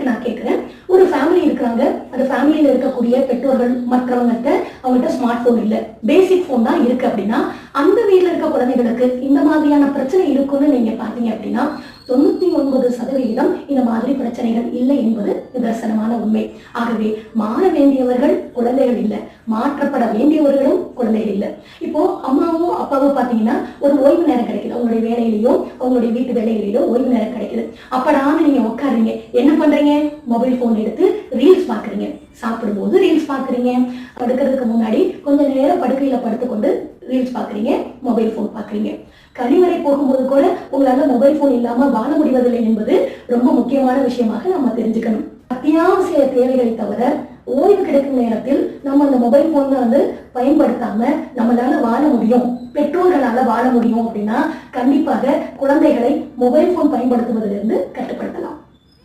உதாரணத்துக்கு நான் கேட்குறேன் ஒரு ஃபேமிலி இருக்கிறாங்க அந்த ஃபேமிலியில் இருக்கக்கூடிய பெற்றோர்கள் மற்றவங்ககிட்ட அவங்ககிட்ட ஸ்மார்ட் ஃபோன் இல்லை. பேசிக் ஃபோன் தான் இருக்கு அப்படின்னா அந்த வீட்டில் இருக்க குழந்தைகளுக்கு இந்த மாதிரியான பிரச்சனை இருக்குன்னு நீங்க பாத்தீங்க அப்படின்னா தொண்ணூத்தி ஒன்பது சதவிகிதம் இந்த மாதிரி பிரச்சனைகள் இல்லை என்பது நிதர்சனமான உண்மை. ஆகவே மாற வேண்டியவர்கள் குழந்தைகள் இல்லை. மாற்றப்பட வேண்டியவர்களும் குழந்தைகள் இல்லை. இப்போ அம்மாவும் அப்பாவும் பாத்தீங்கன்னா ஒரு ஓய்வு நேரம் கிடைக்குது. அவங்களுடைய வேலையிலையோ அவங்களுடைய வீட்டு வேலைகளிலோ ஓய்வு நேரம் கிடைக்குது. அப்படான்னு நீங்க உட்காருங்க என்ன பண்றீங்க? மொபைல் போன் எடுத்து ரீல்ஸ் பாக்குறீங்க சாப்பிடும்போது ரீல்ஸ் பாக்குறீங்க படுக்கிறதுக்கு முன்னாடி கொஞ்ச நேரம் படுக்கையில படுத்துக்கொண்டு ரீல்ஸ் பார்க்குறீங்க மொபைல் ஃபோன் பார்க்குறீங்க. கழிவறை போகும்போது கூட உங்களால மொபைல் ஃபோன் இல்லாம வாழ முடிவதில்லை என்பது ரொம்ப முக்கியமான விஷயமாக நம்ம தெரிஞ்சுக்கணும். அத்தியாவசிய தேவைகளை தவிர ஓய்வு கிடைக்கும் நேரத்தில் நம்ம அந்த மொபைல் போனை வந்து பயன்படுத்தாம நம்மளால வாழ முடியும். பெற்றோர்களால வாழ முடியும் அப்படின்னா கண்டிப்பாக குழந்தைகளை மொபைல் போன் பயன்படுத்துவதிலிருந்து